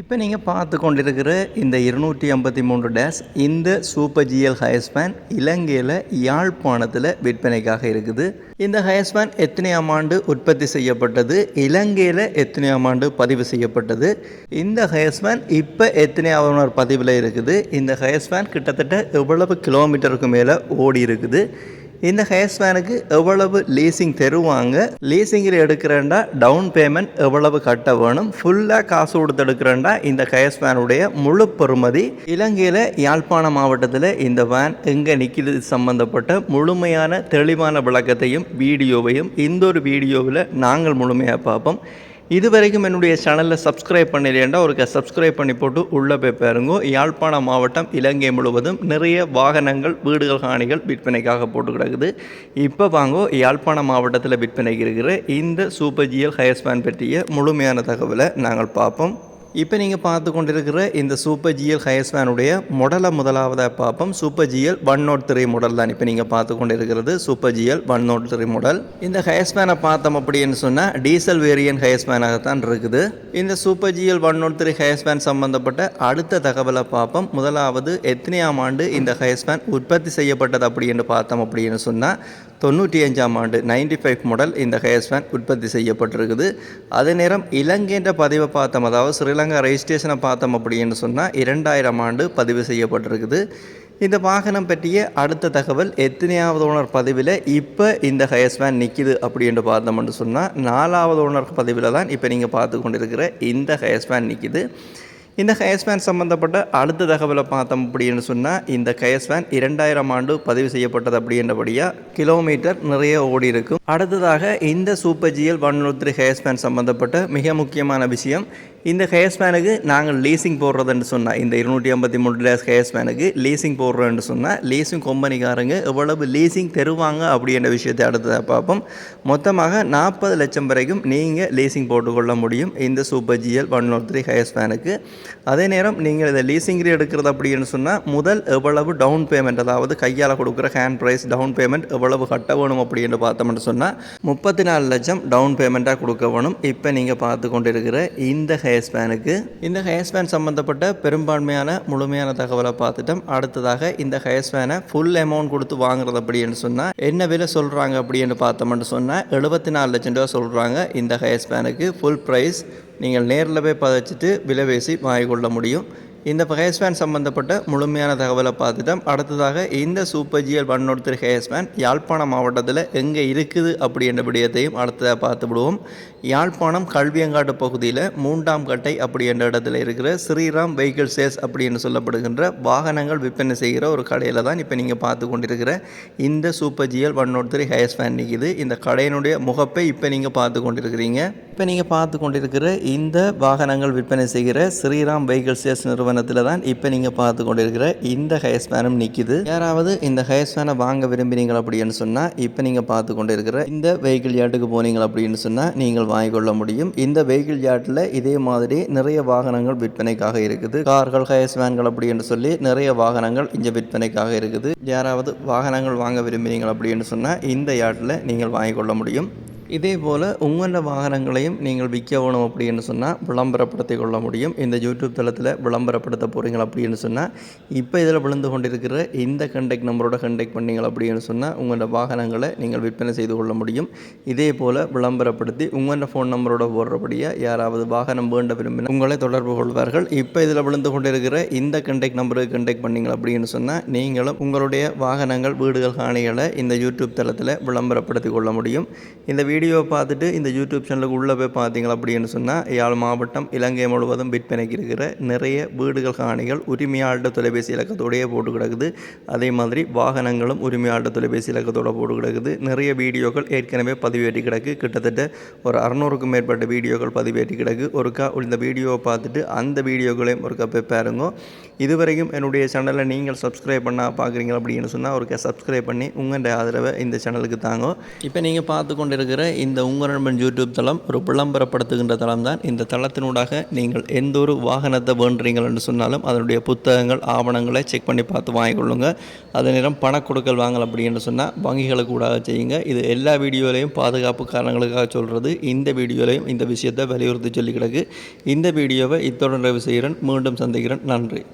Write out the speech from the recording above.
இப்போ நீங்கள் பார்த்து கொண்டிருக்கிற இந்த இருநூற்றி ஐம்பத்தி மூன்று டேஸ் இந்த சூப்பர் ஜிஎல் ஹயஸ்பேன் இலங்கையில் யாழ்ப்பாணத்தில் விற்பனைக்காக இருக்குது. இந்த ஹயஸ்பேன் எத்தனையாம் ஆண்டு உற்பத்தி செய்யப்பட்டது? இலங்கையில் எத்தனையாம் ஆண்டு பதிவு செய்யப்பட்டது? இந்த ஹயஸ்பேன் இப்போ எத்தனையாவது பதிவில் இருக்குது? இந்த ஹயஸ்பேன் கிட்டத்தட்ட எவ்வளவு கிலோமீட்டருக்கு மேலே ஓடி இருக்குது? இந்த ஹேர்ஸ் வேனுக்கு எவ்வளவு லீசிங் தருவாங்க? லீசிங்கில் எடுக்கிறேன்டா டவுன் பேமெண்ட் எவ்வளவு கட்ட வேணும்? ஃபுல்லாக காசு கொடுத்து எடுக்கிறேன்டா இந்த ஹேர்ஸ் வேனுடைய முழு பெறுமதி. இலங்கையில் யாழ்ப்பாணம் மாவட்டத்தில் இந்த வேன் எங்கே நிற்கிறது சம்பந்தப்பட்ட முழுமையான தெளிவான விளக்கத்தையும் வீடியோவையும் இந்த ஒரு வீடியோவில் நாங்கள் முழுமையாக பார்ப்போம். இது வரைக்கும் என்னுடைய சேனலில் சப்ஸ்கிரைப் பண்ணலையேண்டா ஒரு சப்ஸ்கிரைப் பண்ணி போட்டு உள்ளே போய் பாருங்க. யாழ்ப்பாணம் மாவட்டம் இலங்கை முழுவதும் நிறைய வாகனங்கள் வீடுகள் காணிகள் விற்பனைக்காக போட்டு கிடக்குது. இப்போ வாங்க யாழ்ப்பாணம் மாவட்டத்தில் விற்பனைக்கு இருக்கிற இந்த சூப்பர் ஜிஎல் ஹயர்ஸ்பேன் பற்றிய முழுமையான தகவலை நாங்கள் பார்ப்போம். இப்போ நீங்கள் பார்த்து கொண்டிருக்கிற இந்த சூப்பர் ஜிஎல் ஹயர்ஸ்வேனுடைய மாடலை முதலாவதாக பார்ப்போம். Super GL one note three model தான் இப்போ நீங்கள் பார்த்து கொண்டிருக்கிறது. Super GL one note three model இந்த ஹயர்ஸ்வேனை பார்த்தோம் அப்படின்னு சொன்னால் டீசல் வேரியன்ட் ஹயர்ஸ்வேனாகத்தான் இருக்குது. இந்த super GL one note three Hiace van சம்மந்தப்பட்ட அடுத்த தகவலை பார்ப்போம். முதலாவது எத்தனையாம் ஆண்டு இந்த ஹயர்ஸ்வேன் உற்பத்தி செய்யப்பட்டது அப்படின்னு பார்த்தோம் அப்படின்னு சொன்னால் தொண்ணூற்றி அஞ்சாம் ஆண்டு நைன்டி ஃபைவ் மாடல் இந்த ஹேர்ஸ்பேன் உற்பத்தி செய்யப்பட்டிருக்குது. அதே நேரம் இலங்கைன்ற பதிவை பார்த்தோம். அதாவது ஸ்ரீலங்கா ரெஜிஸ்ட்ரேஷனை பார்த்தோம் அப்படின்னு சொன்னால் இரண்டாயிரம் ஆண்டு பதிவு செய்யப்பட்டிருக்குது. இந்த வாகனம் பற்றிய அடுத்த தகவல் எத்தனையாவது ஓனர் பதிவில் இப்போ இந்த ஹயர்ஸ்பேன் நிற்கிது அப்படின்னு பார்த்தோம்னு சொன்னால் நாலாவது ஓனர் பதிவில் தான் இப்போ நீங்கள் பார்த்து கொண்டிருக்கிற இந்த ஹயர்ஸ்பேன் நிற்கிது இந்த கயஸ்வேன் சம்மந்தப்பட்ட அடுத்த தகவலை பார்த்தோம் அப்படின்னு சொன்னால் இந்த கயஸ்வேன் இரண்டாயிரம் ஆண்டு பதிவு செய்யப்பட்டது அப்படின்றபடியாக கிலோமீட்டர் நிறைய ஓடி இருக்கும் அடுத்ததாக இந்த சூப்பர் ஜிஎல் ஒன் நூறு த்ரீ ஹேர்ஸ்பேன் சம்மந்தப்பட்ட மிக முக்கியமான விஷயம் இந்த ஹேர்ஸ்பேனுக்கு நாங்கள் லீசிங் போடுறதுன்னு சொன்னால் இந்த இருநூற்றி ஐம்பத்தி மூணு டேஸ் ஹேர்ஸ்பேனுக்கு லீசிங் போடுறோன்னு சொன்னால் லீசிங் கம்பெனிக்காரங்க எவ்வளவு லீசிங் தருவாங்க அப்படின்ற விஷயத்தை அடுத்ததாக பார்ப்போம். மொத்தமாக நாற்பது லட்சம் வரைக்கும் நீங்கள் லீசிங் போட்டுக்கொள்ள முடியும் இந்த சூப்பர் ஜிஎல் ஒன் நூறு த்ரீ ஹேர்ஸ்பேனுக்கு அதே நேரம் நீங்கள் இதை லீசிங்கில் எடுக்கிறது அப்படின்னு சொன்னால் முதல் எவ்வளவு டவுன் பேமெண்ட் அதாவது கையால் கொடுக்குற ஹேண்ட் ப்ரைஸ் டவுன் பேமெண்ட் எவ்வளவு கட்ட வேணும் அப்படின்னு பார்த்தோம்னு சொன்னால் முப்பத்தி நாலு லட்சம் டவுன் பேமெண்ட்டாக கொடுக்க வேணும். இப்போ நீங்கள் பார்த்து கொண்டு இருக்கிற இந்த ஹேர் ஸ்பேனுக்கு இந்த ஹேர் ஸ்பேன் சம்மந்தப்பட்ட பெரும்பான்மையான முழுமையான தகவலை பார்த்துட்டோம். அடுத்ததாக இந்த ஹேர் ஸ்பேனை ஃபுல் அமௌண்ட் கொடுத்து வாங்குறது அப்படின்னு சொன்னால் என்ன விலை சொல்கிறாங்க அப்படின்னு பார்த்தோம்னு சொன்னால் எழுபத்தி நாலு லட்சம் ரூபா சொல்கிறாங்க இந்த ஹேர் ஸ்பேனுக்கு ஃபுல் ப்ரைஸ் நீங்கள் நேரில் போய் பதிச்சிட்டு விலை பேசி வாங்கிக்கொள்ள முடியும். இந்த ஹேர்ஸ்பேன் சம்பந்தப்பட்ட முழுமையான தகவலை பார்த்துட்டோம். அடுத்ததாக இந்த super GL one note three Yazhpanam மாவட்டத்தில் எங்கே இருக்குது அப்படின்ற விடயத்தையும் அடுத்ததாக பார்த்து விடுவோம். யாழ்ப்பாணம் கல்வியங்காட்டு பகுதியில் மூன்றாம் கட்டை அப்படி என்ற இடத்துல இருக்கிற ஸ்ரீராம் வெஹிக்கிள் சேல்ஸ் அப்படின்னு சொல்லப்படுகின்ற வாகனங்கள் விற்பனை செய்கிற ஒரு கடையில் தான் இப்போ நீங்கள் பார்த்து கொண்டிருக்கிற இந்த super GL one note three Hiace van நிற்கிது இந்த கடையினுடைய முகப்பை இப்போ நீங்கள் பார்த்து கொண்டிருக்கிறீங்க. இப்போ நீங்கள் பார்த்து கொண்டிருக்கிற இந்த வாகனங்கள் விற்பனை செய்கிற ஸ்ரீராம் வெஹிக்கிள் சேல்ஸ் நிறுவனத்தில் தான் இப்போ நீங்கள் பார்த்து கொண்டிருக்கிற இந்த ஹயர்ஸ்பேனும் நிற்கிது யாராவது இந்த ஹயர்ஸ்பேனை வாங்க விரும்பினீங்க அப்படின்னு சொன்னால் இப்போ நீங்கள் பார்த்து கொண்டிருக்கிற இந்த வெஹிக்கிள் யார்டுக்கு போனீங்க அப்படின்னு சொன்னால் நீங்கள் வாங்கிக்கொள்ள முடியும். இந்த வெஹிக்கிள் யார்ட்டில் இதே மாதிரி நிறைய வாகனங்கள் விற்பனைக்காக இருக்குது. கார்கள் ஹயர்ஸ் வேன்கள் அப்படின்னு சொல்லி நிறைய வாகனங்கள் இங்கே விற்பனைக்காக இருக்குது. யாராவது வாகனங்கள் வாங்க விரும்பினீங்க அப்படின்னு சொன்னால் இந்த யார்ட்டில் நீங்கள் வாங்கிக்கொள்ள முடியும். இதே போல் உங்களோட வாகனங்களையும் நீங்கள் விற்கணும் அப்படின்னு சொன்னால் விளம்பரப்படுத்தி கொள்ள முடியும். இந்த யூடியூப் தளத்தில் விளம்பரப்படுத்த போகிறீங்க அப்படின்னு சொன்னால் இப்போ இதில் விழுந்து கொண்டிருக்கிற இந்த கண்டெக்ட் நம்பரோட கண்டெக்ட் பண்ணீங்க அப்படின்னு சொன்னால் உங்களோட வாகனங்களை நீங்கள் விற்பனை செய்து கொள்ள முடியும். இதே போல் விளம்பரப்படுத்தி உங்களோட ஃபோன் நம்பரோட போடுறபடியாக யாராவது வாகனம் வேண்ட விரும்பினா உங்களை தொடர்பு கொள்வார்கள். இப்போ இதில் விழுந்து கொண்டிருக்கிற இந்த கண்டெக்ட் நம்பருக்கு கண்டெக்ட் பண்ணீங்க அப்படின்னு சொன்னால் நீங்களும் உங்களுடைய வாகனங்கள் வீடுகள் காணிகளை இந்த யூடியூப் தளத்தில் விளம்பரப்படுத்தி கொள்ள முடியும். இந்த வீடியோ பார்த்துட்டு இந்த யூடியூப் சேனலுக்கு உள்ளே போய் பார்த்தீங்க அப்படின்னு சொன்னால் யாழ் மாவட்டம் இலங்கை முழுவதும் விற்பனைக்கு இருக்கிற நிறைய வீடுகள் காணிகள் உரிமையாளர் தொலைபேசி இலக்கத்தோடையே போட்டு கிடக்குது. அதே மாதிரி வாகனங்களும் உரிமையாளர் தொலைபேசி இலக்கத்தோடு போட்டு கிடக்குது. நிறைய வீடியோக்கள் ஏற்கனவே பதிவேற்றி கிடக்கு. கிட்டத்தட்ட ஒரு அறநூறுக்கும் மேற்பட்ட வீடியோக்கள் பதிவேற்றி கிடக்கு. ஒருக்கா இந்த வீடியோவை பார்த்துட்டு அந்த வீடியோக்களையும் ஒருக்கா போய் பாருங்க. இதுவரைக்கும் என்னுடைய சேனலை நீங்கள் சப்ஸ்கிரைப் பண்ணால் பார்க்குறீங்க அப்படின்னு சொன்னால் ஒருக்கா சப்ஸ்கிரைப் பண்ணி உங்களுடைய ஆதரவை இந்த சேனலுக்கு தாங்க. இப்போ நீங்கள் பார்த்து கொண்டு இருக்கிற இந்த உங்கள் நண்பன் யூடியூப் தளம் ஒரு விளம்பரப்படுத்துகின்ற தளம் தான் இந்த தளத்தினூடாக நீங்கள் எந்த ஒரு வாகனத்தை வேண்டுறீங்கள் என்று சொன்னாலும் அதனுடைய புத்தகங்கள் ஆவணங்களை செக் பண்ணி பார்த்து வாங்கிக்கொள்ளுங்க அதே நேரம் பண கொடுக்கல் வாங்கல் அப்படின்னு சொன்னால் வங்கிகளுக்கு கூட செய்யுங்க. இது எல்லா வீடியோலையும் பாதுகாப்பு காரணங்களுக்காக சொல்கிறது இந்த வீடியோலையும் இந்த விஷயத்தை வலியுறுத்தி சொல்லி கிடக்கு. இந்த வீடியோவை இத்தோடு நிறைவு செய்கிறேன். மீண்டும் சந்திக்கிறேன். நன்றி.